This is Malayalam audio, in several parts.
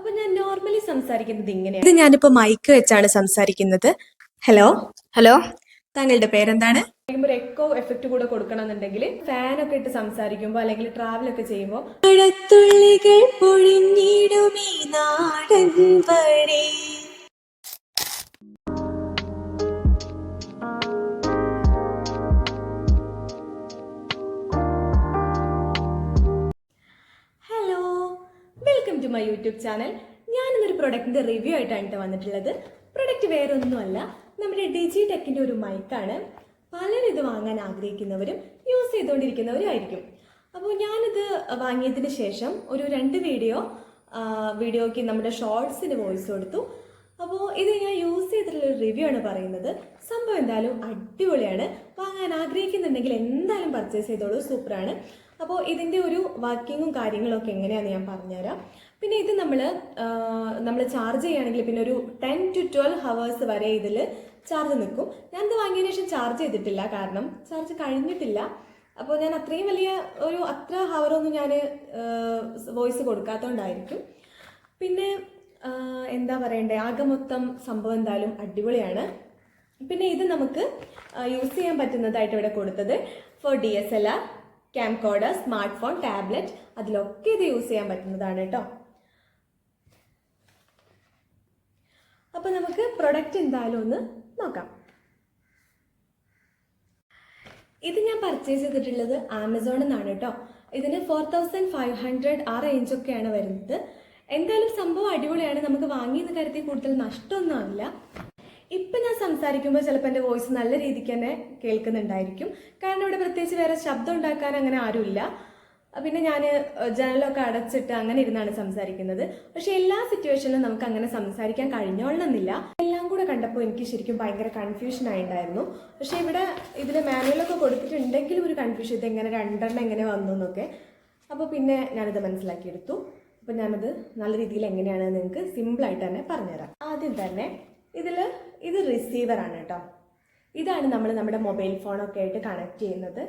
അപ്പൊ ഞാൻ നോർമലി സംസാരിക്കുന്നത് ഇങ്ങനെയാണ് ഇത് ഞാനിപ്പോ മൈക്ക് വെച്ചാണ് സംസാരിക്കുന്നത്. ഹലോ ഹലോ താങ്കളുടെ പേരെന്താണ്? ഒരു എക്കോ എഫക്റ്റ് കൂടെ കൊടുക്കണമെന്നുണ്ടെങ്കിൽ ഫാനൊക്കെ ഇട്ട് സംസാരിക്കുമ്പോൾ അല്ലെങ്കിൽ ട്രാവൽ ഒക്കെ ചെയ്യുമ്പോൾ പൊഴിഞ്ഞിടുമേ പൊഴിഞ്ഞിടുമീ നാടൻ വഴി മൈ യൂട്യൂബ് ചാനൽ. ഞാനിന്നൊരു പ്രൊഡക്റ്റിന്റെ റിവ്യൂ ആയിട്ടാണ് കേട്ടോ വന്നിട്ടുള്ളത്. പ്രൊഡക്റ്റ് വേറൊന്നുമല്ല നമ്മുടെ ഡിജി ടെക്കിന്റെ ഒരു മൈക്കാണ് പലരും ഇത് വാങ്ങാൻ ആഗ്രഹിക്കുന്നവരും യൂസ് ചെയ്തുകൊണ്ടിരിക്കുന്നവരും ആയിരിക്കും. അപ്പോൾ ഞാനിത് വാങ്ങിയതിന് ശേഷം ഒരു രണ്ട് വീഡിയോ വീഡിയോയ്ക്ക് നമ്മുടെ ഷോർട്സിന് വോയിസ് കൊടുത്തു. അപ്പോൾ ഇത് ഞാൻ യൂസ് ചെയ്തിട്ടുള്ള ഒരു റിവ്യൂ ആണ് പറയുന്നത്. സംഭവം എന്തായാലും അടിപൊളിയാണ്. വാങ്ങാൻ ആഗ്രഹിക്കുന്നുണ്ടെങ്കിൽ എന്തായാലും പർച്ചേസ് ചെയ്തോളൂ. സൂപ്പറാണ് അപ്പോൾ ഇതിന്റെ ഒരു വർക്കിങ്ങും കാര്യങ്ങളൊക്കെ എങ്ങനെയാണെന്ന് ഞാൻ പറഞ്ഞുതരാം. പിന്നെ ഇത് നമ്മൾ നമ്മൾ ചാർജ് ചെയ്യുകയാണെങ്കിൽ പിന്നെ ഒരു ടെൻ ടു ട്വൽവ് ഹവേഴ്സ് വരെ ഇതിൽ ചാർജ് നിൽക്കും. ഞാനിത് വാങ്ങിയതിന് ശേഷം ചാർജ് ചെയ്തിട്ടില്ല കാരണം ചാർജ് കഴിഞ്ഞിട്ടില്ല. അപ്പോൾ ഞാൻ അത്രയും വലിയ ഒരു അത്ര ഹവറൊന്നും ഞാൻ വോയിസ് കൊടുക്കാത്തതുകൊണ്ടായിരിക്കും പിന്നെ എന്താ പറയണ്ടേ ആകെ മൊത്തം സംഭവം എന്തായാലും അടിപൊളിയാണ്. പിന്നെ ഇത് നമുക്ക് യൂസ് ചെയ്യാൻ പറ്റുന്നതായിട്ട് ഇവിടെ കൊടുത്തത് for D S L R camcorder smart phone tablet അതിലൊക്കെ ഇത് യൂസ് ചെയ്യാൻ പറ്റുന്നതാണ് കേട്ടോ അപ്പോൾ നമുക്ക് പ്രൊഡക്റ്റ് എന്തായാലും ഒന്ന് നോക്കാം. ഇത് ഞാൻ പർച്ചേസ് ചെയ്തിട്ടുള്ളത് ആമസോണിൽ നിന്നാണ് കേട്ടോ ഇതിന് ഫോർ തൗസൻഡ് ഫൈവ് ഹൺഡ്രഡ് ആ റേഞ്ചൊക്കെയാണ് വരുന്നത്. എന്തായാലും സംഭവം അടിപൊളിയാണ്. നമുക്ക് വാങ്ങിയെന്ന് കരുതി കൂടുതൽ നഷ്ടമൊന്നും ആവില്ല. ഇപ്പം ഞാൻ സംസാരിക്കുമ്പോൾ ചിലപ്പോൾ എന്റെ വോയിസ് നല്ല രീതിക്ക് തന്നെ കേൾക്കുന്നുണ്ടായിരിക്കും. കാരണം ഇവിടെ പ്രത്യേകിച്ച് വേറെ ശബ്ദം ഉണ്ടാക്കാൻ അങ്ങനെ ആരുമില്ല. പിന്നെ ഞാൻ ജനലൊക്കെ അടച്ചിട്ട് അങ്ങനെ ഇരുന്നാണ് സംസാരിക്കുന്നത്. പക്ഷെ എല്ലാ സിറ്റുവേഷനിലും നമുക്ക് അങ്ങനെ സംസാരിക്കാൻ കഴിഞ്ഞോളണമെന്നില്ല. എല്ലാം കൂടെ കണ്ടപ്പോൾ എനിക്ക് ശരിക്കും ഭയങ്കര കൺഫ്യൂഷൻ ആയിട്ടുണ്ടായിരുന്നു പക്ഷെ ഇവിടെ ഇതിൽ മാനുവലൊക്കെ കൊടുത്തിട്ടുണ്ടെങ്കിലും ഒരു കൺഫ്യൂഷൻ ഇത് എങ്ങനെ രണ്ടെണ്ണം എങ്ങനെ വന്നു എന്നൊക്കെ. അപ്പോൾ പിന്നെ ഞാനിത് മനസ്സിലാക്കിയെടുത്തു. അപ്പോൾ ഞാനത് നല്ല രീതിയിൽ എങ്ങനെയാണ് നിങ്ങൾക്ക് സിമ്പിളായിട്ട് തന്നെ പറഞ്ഞുതരാം. ആദ്യം തന്നെ ഇതിൽ ഇത് റിസീവറാണ് കേട്ടോ. ഇതാണ് നമ്മൾ നമ്മുടെ മൊബൈൽ ഫോണൊക്കെ ആയിട്ട് കണക്ട് ചെയ്യുന്നത്.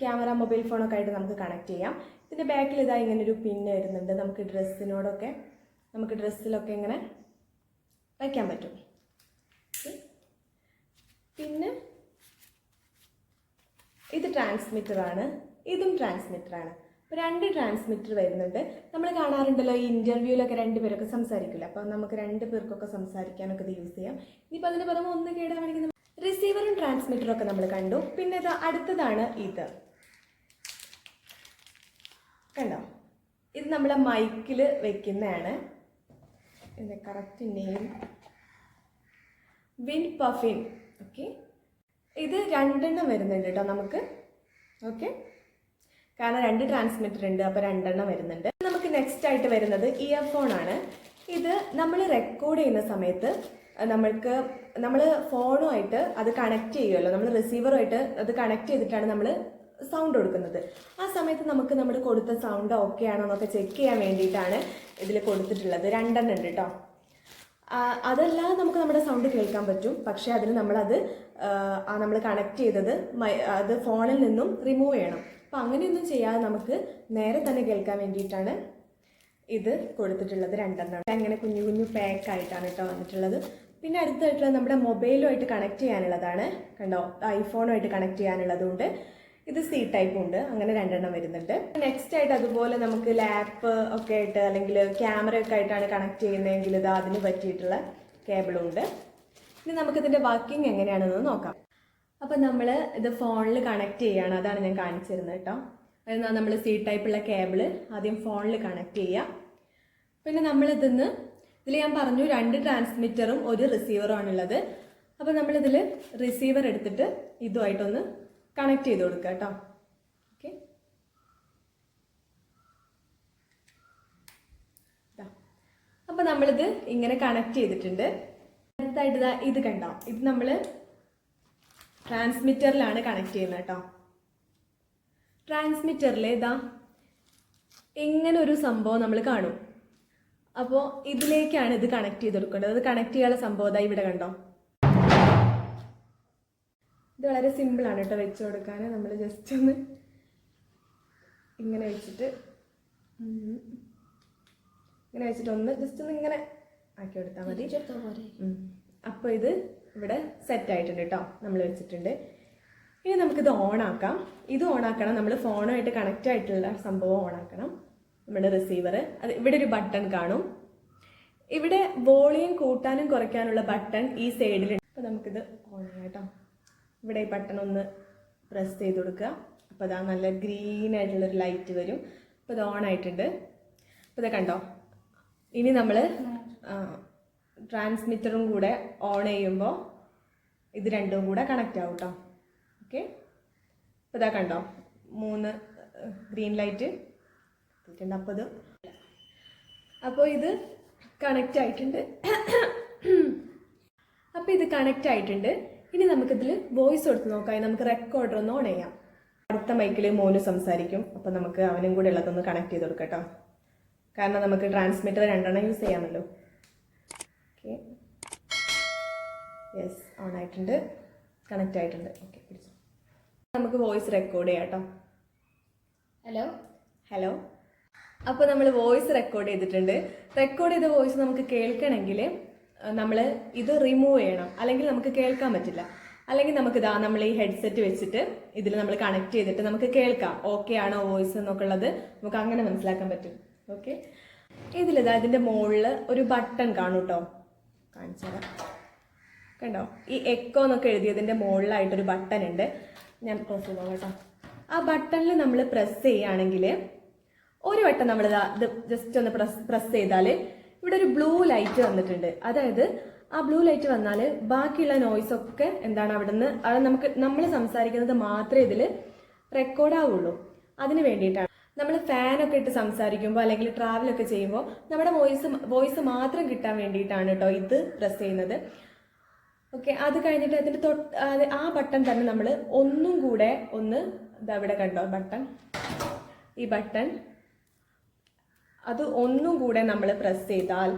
ക്യാമറ മൊബൈൽ ഫോണൊക്കെ ആയിട്ട് നമുക്ക് കണക്ട് ചെയ്യാം. ഇതിന്റെ ബാക്കിൽ ഇതാ ഒരു പിൻ വരുന്നുണ്ട്. നമുക്ക് ഡ്രസ്സിനോടൊക്കെ നമുക്ക് ഡ്രസ്സിലൊക്കെ ഇങ്ങനെ വയ്ക്കാൻ പറ്റും. പിന്നെ ഇത് ട്രാൻസ്മിറ്ററാണ് ഇതും ട്രാൻസ്മിറ്ററാണ് അപ്പോൾ രണ്ട് ട്രാൻസ്മിറ്റർ വരുന്നുണ്ട്. നമ്മൾ കാണാറുണ്ടല്ലോ ഈ ഇന്റർവ്യൂവിലൊക്കെ രണ്ട് പേരൊക്കെ സംസാരിക്കില്ല? അപ്പോൾ നമുക്ക് രണ്ട് പേർക്കൊക്കെ സംസാരിക്കാനൊക്കെ ഇത് യൂസ് ചെയ്യാം. ഇനിയിപ്പോൾ അതിന് പുറമെ ഒന്ന് കേടാണെങ്കിൽ റിസീവറും ട്രാൻസ്മിറ്ററും ഒക്കെ നമ്മൾ കണ്ടു. പിന്നെ ഇത് അടുത്തതാണ് ഇത്. കണ്ടോ? ഇത് നമ്മളെ മൈക്കിൽ വെക്കുന്നതാണ്. ഇതിന്റെ കറക്റ്റ് നെയിം വിൻ പഫിൻ ഓക്കെ ഇത് രണ്ടെണ്ണം വരുന്നുണ്ട് കേട്ടോ നമുക്ക്. ഓക്കെ കാരണം രണ്ട് ട്രാൻസ്മിറ്റർ ഉണ്ട് അപ്പോൾ രണ്ടെണ്ണം വരുന്നുണ്ട്. നമുക്ക് നെക്സ്റ്റ് ആയിട്ട് വരുന്നത് ഇയർഫോൺ ആണ്. ഇത് നമ്മൾ റെക്കോർഡ് ചെയ്യുന്ന സമയത്ത് നമ്മൾക്ക് നമ്മൾ ഫോണുമായിട്ട് അത് കണക്ട് ചെയ്യുമല്ലോ നമ്മൾ റിസീവറുമായിട്ട് അത് കണക്ട് ചെയ്തിട്ടാണ് നമ്മൾ സൗണ്ട് കൊടുക്കുന്നത്. ആ സമയത്ത് നമുക്ക് നമ്മൾ കൊടുത്ത സൗണ്ട് ഓക്കെ ആണോ എന്നൊക്കെ ചെക്ക് ചെയ്യാൻ വേണ്ടിയിട്ടാണ് ഇതിൽ കൊടുത്തിട്ടുള്ളത്. രണ്ടെണ്ണം ഉണ്ട് കേട്ടോ അതല്ലാതെ നമുക്ക് നമ്മുടെ സൗണ്ട് കേൾക്കാൻ പറ്റും. പക്ഷേ അതിന് നമ്മളത് നമ്മൾ കണക്ട് ചെയ്തത് അത് ഫോണിൽ നിന്നും റിമൂവ് ചെയ്യണം. അപ്പം അങ്ങനെയൊന്നും ചെയ്യാതെ നമുക്ക് നേരെ തന്നെ കേൾക്കാൻ വേണ്ടിയിട്ടാണ് ഇത് കൊടുത്തിട്ടുള്ളത് രണ്ടെണ്ണം. അങ്ങനെ കുഞ്ഞു കുഞ്ഞു പാക്ക് ആയിട്ടാണ് കേട്ടോ വന്നിട്ടുള്ളത്. പിന്നെ അടുത്തായിട്ടുള്ളത് നമ്മുടെ മൊബൈലുമായിട്ട് കണക്ട് ചെയ്യാനുള്ളതാണ്. കണ്ടോ? ഐഫോണുമായിട്ട് കണക്ട് ചെയ്യാനുള്ളതുകൊണ്ട് ഇത് സി ടൈപ്പ് ഉണ്ട്. അങ്ങനെ രണ്ടെണ്ണം വരുന്നുണ്ട്. നെക്സ്റ്റ് ആയിട്ട് അതുപോലെ നമുക്ക് ലാപ്പ് ഒക്കെ ആയിട്ട് അല്ലെങ്കിൽ ക്യാമറ ഒക്കെ ആയിട്ടാണ് കണക്ട് ചെയ്യുന്നതെങ്കിൽ ഇത് അതിന് പറ്റിയിട്ടുള്ള കേബിളും ഉണ്ട്. ഇനി നമുക്കിതിന്റെ വർക്കിംഗ് എങ്ങനെയാണെന്ന് നോക്കാം. അപ്പം നമ്മൾ ഇത് ഫോണിൽ കണക്ട് ചെയ്യുകയാണ് അതാണ് ഞാൻ കാണിച്ചു തരുന്നത് കേട്ടോ എന്നാൽ നമ്മൾ സി ടൈപ്പുള്ള കേബിൾ ആദ്യം ഫോണിൽ കണക്ട് ചെയ്യുക പിന്നെ നമ്മളിതിന്ന് ഇതിൽ ഞാൻ പറഞ്ഞു രണ്ട് ട്രാൻസ്മിറ്ററും ഒരു റിസീവറും ആണുള്ളത്. അപ്പോൾ നമ്മളിതിൽ റിസീവർ എടുത്തിട്ട് ഇതുമായിട്ടൊന്ന് കണക്ട് ചെയ്ത് കൊടുക്കുക കേട്ടോ ഓക്കെ അപ്പോൾ നമ്മളിത് ഇങ്ങനെ കണക്ട് ചെയ്തിട്ടുണ്ട്. അടുത്തായിട്ട് ഇത് കണ്ടോ? ഇത് നമ്മൾ ട്രാൻസ്മിറ്ററിലാണ് കണക്ട് ചെയ്യുന്നത് കേട്ടോ. ട്രാൻസ്മിറ്ററിൽ ഇതാ ഇങ്ങനെ ഒരു സംഭവം നമ്മൾ കാണും. അപ്പോൾ ഇതിലേക്കാണ് ഇത് കണക്ട് ചെയ്ത് കൊടുക്കേണ്ടത്. അത് കണക്ട് ചെയ്യാനുള്ള സംഭവം ഇതാ ഇവിടെ കണ്ടോ? ഇത് വളരെ സിമ്പിളാണ് കേട്ടോ വെച്ച് കൊടുക്കാൻ നമ്മൾ ജസ്റ്റ് ഒന്ന് ഇങ്ങനെ വെച്ചിട്ട് ഇങ്ങനെ വെച്ചിട്ട് ഒന്ന് ജസ്റ്റ് ഒന്ന് ഇങ്ങനെ ആക്കി കൊടുത്താൽ മതി. അപ്പോൾ ഇത് ഇവിടെ സെറ്റ് ആയിട്ടുണ്ട് കേട്ടോ നമ്മൾ വെച്ചിട്ടുണ്ട്. ഇനി നമുക്കിത് ഓൺ ആക്കാം. ഇത് ഓൺ ആക്കണം. നമ്മൾ ഫോണുമായിട്ട് കണക്റ്റ് ആയിട്ടുള്ള സംഭവം ഓൺ ആക്കണം. നമ്മുടെ റിസീവർ അത് ഇവിടെ ഒരു ബട്ടൺ കാണും. ഇവിടെ വോളിയം കൂട്ടാനും കുറയ്ക്കാനുള്ള ബട്ടൺ ഈ സൈഡിലുണ്ട് അപ്പോൾ നമുക്കിത് ഓൺ ചെയ്യാം കേട്ടോ ഇവിടെ ഈ ബട്ടൺ ഒന്ന് പ്രസ് ചെയ്ത് കൊടുക്കുക. അപ്പോൾ അതാ നല്ല ഗ്രീൻ ആയിട്ടുള്ളൊരു ലൈറ്റ് വരും. അപ്പോൾ ഇത് ഓൺ ആയിട്ടുണ്ട്. അപ്പോൾ ഇത് കണ്ടോ? ഇനി നമ്മൾ ട്രാൻസ്മിറ്ററും കൂടെ ഓൺ ചെയ്യുമ്പോൾ ഇത് രണ്ടും കൂടെ കണക്റ്റ് ആവും കേട്ടോ ഓക്കെ അപ്പോൾ ഇതാ കണ്ടോ? മൂന്ന് ഗ്രീൻ ലൈറ്റ് എത്തിയിട്ടുണ്ട്. അപ്പോൾ ഇത് അപ്പോൾ ഇത് കണക്റ്റ് ആയിട്ടുണ്ട്. അപ്പോൾ ഇത് കണക്റ്റ് ആയിട്ടുണ്ട്. ഇനി നമുക്കിതിൽ വോയിസ് കൊടുത്ത് നോക്കാം. നമുക്ക് റെക്കോർഡർ ഒന്ന് ഓൺ ചെയ്യാം. അടുത്ത മൈക്കിൽ മോന് സംസാരിക്കും. അപ്പോൾ നമുക്ക് അവനും കൂടെ ഉള്ളതൊന്ന് കണക്ട് ചെയ്ത് കൊടുക്കട്ടോ കാരണം നമുക്ക് ട്രാൻസ്മിറ്റർ രണ്ടെണ്ണം യൂസ് ചെയ്യാമല്ലോ. ഓക്കെ. യെസ് ഓൺ ആയിട്ടുണ്ട്. കണക്റ്റ് ആയിട്ടുണ്ട്. ഓക്കെ പിടിച്ചു നമുക്ക് വോയിസ് റെക്കോർഡ് ചെയ്യാം കേട്ടോ ഹലോ ഹലോ അപ്പോൾ നമ്മൾ വോയിസ് റെക്കോർഡ് ചെയ്തിട്ടുണ്ട്. റെക്കോർഡ് ചെയ്ത വോയിസ് നമുക്ക് കേൾക്കണമെങ്കിൽ നമ്മൾ ഇത് റിമൂവ് ചെയ്യണം. അല്ലെങ്കിൽ നമുക്ക് കേൾക്കാൻ പറ്റില്ല. അല്ലെങ്കിൽ നമുക്ക് ഇതാ നമ്മൾ ഈ ഹെഡ്സെറ്റ് വെച്ചിട്ട് ഇതിൽ നമ്മൾ കണക്ട് ചെയ്തിട്ട് നമുക്ക് കേൾക്കാം. ഓക്കെ ആണോ വോയിസ് എന്നൊക്കെ ഉള്ളത് നമുക്ക് അങ്ങനെ മനസ്സിലാക്കാൻ പറ്റും. ഓക്കെ ഇതിലിതാ ഇതിന്റെ മുകളിൽ ഒരു ബട്ടൺ കാണും കേട്ടോ കാണിച്ചു തരാം കണ്ടോ? ഈ എക്കോ എന്നൊക്കെ എഴുതിയതിന്റെ മുകളിലായിട്ടൊരു ബട്ടൺ ഉണ്ട്. ഞാൻ പ്രസ് ചെയ്തോ കേട്ടോ. ആ ബട്ടണിൽ നമ്മൾ പ്രസ് ചെയ്യുകയാണെങ്കിൽ ഒരു വട്ടം നമ്മൾ ഇത് ജസ്റ്റ് ഒന്ന് പ്രസ് പ്രസ് ചെയ്താൽ ഇവിടെ ഒരു ബ്ലൂ ലൈറ്റ് വന്നിട്ടുണ്ട്. അതായത് ആ ബ്ലൂ ലൈറ്റ് വന്നാൽ ബാക്കിയുള്ള നോയ്സ് ഒക്കെ എന്താണ് അവിടെ നിന്ന് നമുക്ക് നമ്മൾ സംസാരിക്കുന്നത് മാത്രമേ ഇതിൽ റെക്കോർഡ് ആവുള്ളൂ. അതിന് വേണ്ടിയിട്ടാണ്. നമ്മൾ ഫാനൊക്കെ ഇട്ട് സംസാരിക്കുമ്പോൾ അല്ലെങ്കിൽ ട്രാവലൊക്കെ ചെയ്യുമ്പോൾ നമ്മുടെ വോയിസ് വോയിസ് മാത്രം കിട്ടാൻ വേണ്ടിയിട്ടാണ് കേട്ടോ ഇത് പ്രസ് ചെയ്യുന്നത്. ഓക്കെ അത് കഴിഞ്ഞിട്ട് അതിന്റെ തൊട്ട് ആ ബട്ടൺ തന്നെ നമ്മൾ ഒന്നും കൂടെ ഒന്ന് ഇതാ ഇവിടെ കണ്ടോ ബട്ടൺ ഈ ബട്ടൺ അത് ഒന്നും കൂടെ നമ്മൾ പ്രസ് ചെയ്താൽ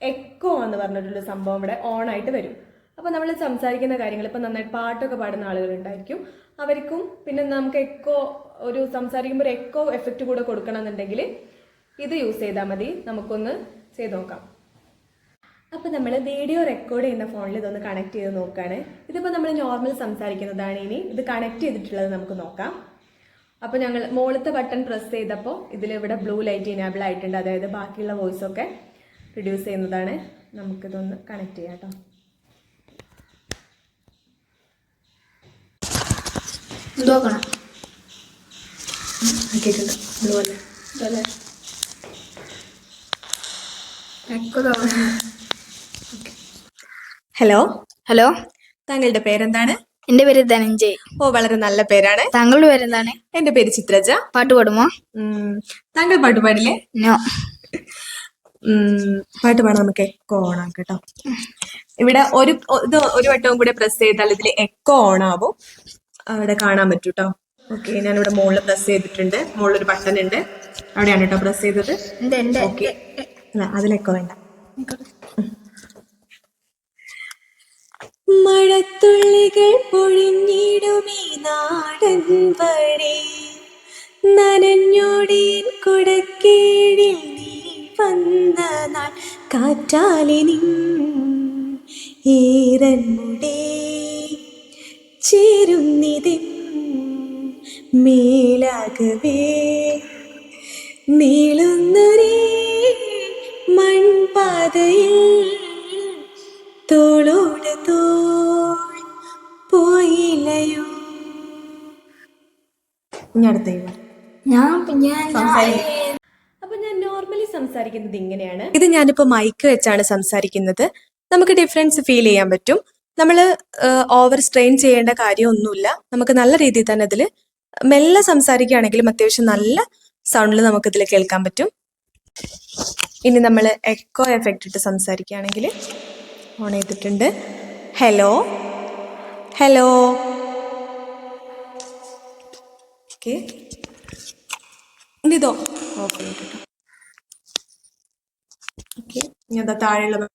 എക്കോ എന്ന് പറഞ്ഞിട്ടുള്ള സംഭവം ഇവിടെ ഓൺ ആയിട്ട് വരും. അപ്പോൾ നമ്മൾ സംസാരിക്കുന്ന കാര്യങ്ങൾ ഇപ്പം നന്നായിട്ട് പാട്ടൊക്കെ പാടുന്ന ആളുകളുണ്ടായിരിക്കും അവർക്കും പിന്നെ നമുക്ക് എക്കോ ഒരു സംസാരിക്കുമ്പോൾ ഒരു എക്കോ എഫക്റ്റ് കൂടെ കൊടുക്കണം എന്നുണ്ടെങ്കിൽ ഇത് യൂസ് ചെയ്താൽ മതി. നമുക്കൊന്ന് ചെയ്ത് നോക്കാം. അപ്പോൾ നമ്മൾ വീഡിയോ റെക്കോർഡ് ചെയ്യുന്ന ഫോണിൽ ഇതൊന്ന് കണക്ട് ചെയ്ത് നോക്കുകയാണ് ഇതിപ്പോൾ നമ്മൾ നോർമൽ സംസാരിക്കുന്നതാണ് ഇനി. ഇത് കണക്ട് ചെയ്തിട്ടുള്ളത് നമുക്ക് നോക്കാം. അപ്പോൾ ഞങ്ങൾ മുകളിലത്തെ ബട്ടൺ പ്രസ് ചെയ്തപ്പോൾ ഇതിൽ ഇവിടെ ബ്ലൂ ലൈറ്റ് ഇനാബിൾ ആയിട്ടുണ്ട്. അതായത് ബാക്കിയുള്ള വോയിസ് ഒക്കെ റിഡ്യൂസ് ചെയ്യുന്നതാണ്. നമുക്കിതൊന്ന് കണക്ട് ചെയ്യാം കേട്ടോ. നോക്കണം. ആക്കിയിട്ടുണ്ട് ഹലോ? ഹലോ? താങ്കളുടെ പേരെന്താണ്? എന്റെ പേര് ധനഞ്ജയ്. ഓ വളരെ നല്ല പേരാണ്. താങ്കളുടെ പേരെന്താണ്? എന്റെ പേര് ചിത്രജ. പാട്ട് പാടുമോ? താങ്കൾ പാട്ട് പാടില്ലേ? നോ. പാട്ട് പാടാൻ നമുക്ക് എക്കോ ആക്കാം കേട്ടോ. ഇവിടെ ഒരു ഇത് ഒരു വട്ടവും കൂടെ പ്രസ് ചെയ്താൽ ഇതിൽ എക്കോ ഓണാവും അവിടെ കാണാൻ പറ്റും കേട്ടോ ഓക്കെ ഞാനിവിടെ മുകളിൽ പ്രസ് ചെയ്തിട്ടുണ്ട്. മുകളിൽ ഒരു ബട്ടൺ ഉണ്ട്. അവിടെയാണ് കേട്ടോ പ്രസ് ചെയ്തത്. ഓക്കെ അല്ല എക്കോ വേണ്ട. മഴത്തുള്ളികൾ പൊഴിഞ്ഞിടുമീ നാടൻ വഴി നനഞ്ഞോടിയൻ കൊടക്കേടിൽ നീ വന്ന നാൾ കാറ്റാലിനി ഏറൻ മുടേ. ചേരുന്നിതിൻ മേലാകവേ. നീളുന്നൊരേ മൺപാതയിൽ തോളോട് തോൾ പോയില്ലയോ. ഇനി അടുത്ത ഞാൻ ഞാൻ അപ്പൊ ഞാൻ നോർമലി സംസാരിക്കുന്നത് ഇങ്ങനെയാണ്. ഇത് ഞാനിപ്പോ മൈക്ക് വെച്ചാണ് സംസാരിക്കുന്നത്. നമുക്ക് ഡിഫറൻസ് ഫീൽ ചെയ്യാൻ പറ്റും. നമ്മൾ ഓവർ സ്ട്രെയിൻ ചെയ്യേണ്ട കാര്യമൊന്നുമില്ല. നമുക്ക് നല്ല രീതിയിൽ തന്നെ ഇതിൽ മെല്ലെ സംസാരിക്കുകയാണെങ്കിലും അത്യാവശ്യം നല്ല സൗണ്ടിൽ നമുക്ക് ഇതിൽ കേൾക്കാൻ പറ്റും. ഇനി നമ്മൾ എക്കോ എഫക്റ്റ് ഇട്ട് സംസാരിക്കുകയാണെങ്കിൽ ഓൺ ചെയ്തിട്ടുണ്ട്. ഹലോ ഹലോ ഓക്കെ ഇതോ ഓക്കെ ഓക്കെ ഇനി ദാ താഴെയുള്ള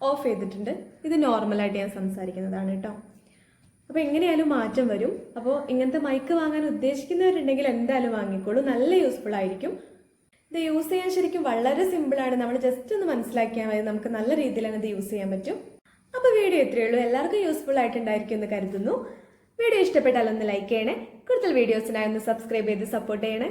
ഓഫ് ചെയ്തിട്ടുണ്ട്. ഇത് നോർമലായിട്ട് ഞാൻ സംസാരിക്കുന്നതാണ് കേട്ടോ. അപ്പോൾ എങ്ങനെയായാലും മാറ്റം വരും. അപ്പോൾ ഇങ്ങനത്തെ മൈക്ക് വാങ്ങാൻ ഉദ്ദേശിക്കുന്നവരുണ്ടെങ്കിൽ എന്തായാലും വാങ്ങിക്കോളൂ. നല്ല യൂസ്ഫുൾ ആയിരിക്കും. ഇത് യൂസ് ചെയ്യാൻ ശരിക്കും വളരെ സിമ്പിളാണ് നമ്മൾ ജസ്റ്റ് ഒന്ന് മനസ്സിലാക്കിയാൽ മതി. നമുക്ക് നല്ല രീതിയിൽ തന്നെ ഇത് യൂസ് ചെയ്യാൻ പറ്റും. അപ്പോൾ വീഡിയോ ഇത്രയേ ഉള്ളൂ. എല്ലാവർക്കും യൂസ്ഫുൾ ആയിട്ടുണ്ടായിരിക്കും എന്ന് കരുതുന്നു. വീഡിയോ ഇഷ്ടപ്പെട്ടാൽ ഒന്ന് ലൈക്ക് ചെയ്യണേ. കൂടുതൽ വീഡിയോസിനായി ഒന്ന് സബ്സ്ക്രൈബ് ചെയ്ത് സപ്പോർട്ട് ചെയ്യണേ.